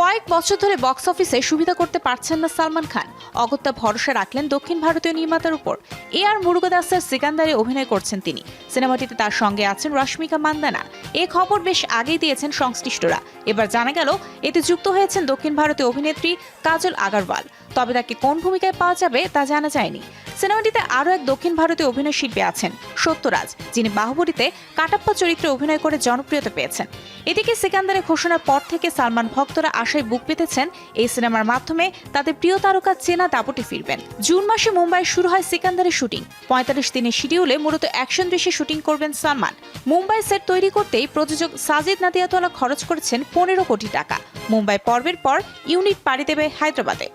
কয়েক বছর ধরে বক্স অফিসে সুবিধা করতে পারছেন না সালমান খান। অগত্যা ভরসা রাখলেন দক্ষিণ ভারতীয় নির্মাতার উপর। এ আর মুরুগদাসের সিকান্দারে অভিনয় করছেন তিনি। সিনেমাটিতে তার সঙ্গে আছেন রশ্মিকা মান্দানা। এ খবর বেশ আগেই দিয়েছেন সংশ্লিষ্টরা। এবার জানা গেল, এতে যুক্ত হয়েছেন দক্ষিণ ভারতীয় অভিনেত্রী কাজল আগারওয়াল। তবে তাকে কোন ভূমিকায় পাওয়া যাবে তা জানা যায়নি। সিনেমাটিতে আরও এক দক্ষিণ ভারতীয় অভিনয় শিল্পী আছেন, সত্যরাজ, যিনি বাহুবলীতে কাটাপ্পা চরিত্রে অভিনয় করে জনপ্রিয়তা পেয়েছেন। এদিকে সিকান্দারের ঘোষণার পর থেকে সালমান ভক্তরা আশায় বুক পেতেছেন এই সিনেমার মাধ্যমে তাদের প্রিয় তারকা চেনা দাপটে ফিরবেন। জুন মাসে মুম্বাই শুরু হয় সিকান্দারের শুটিং। পঁয়তাল্লিশ দিনের শিডিউলে মূলত অ্যাকশন দৃশ্যে শুটিং করবেন সালমান। মুম্বাই সেট তৈরি করতেই প্রযোজক সাজিদ নাদিয়াতলা খরচ করেছেন পনেরো কোটি টাকা। মুম্বাই পর্বের পর ইউনিট পাড়ি দেবে হায়দ্রাবাদে।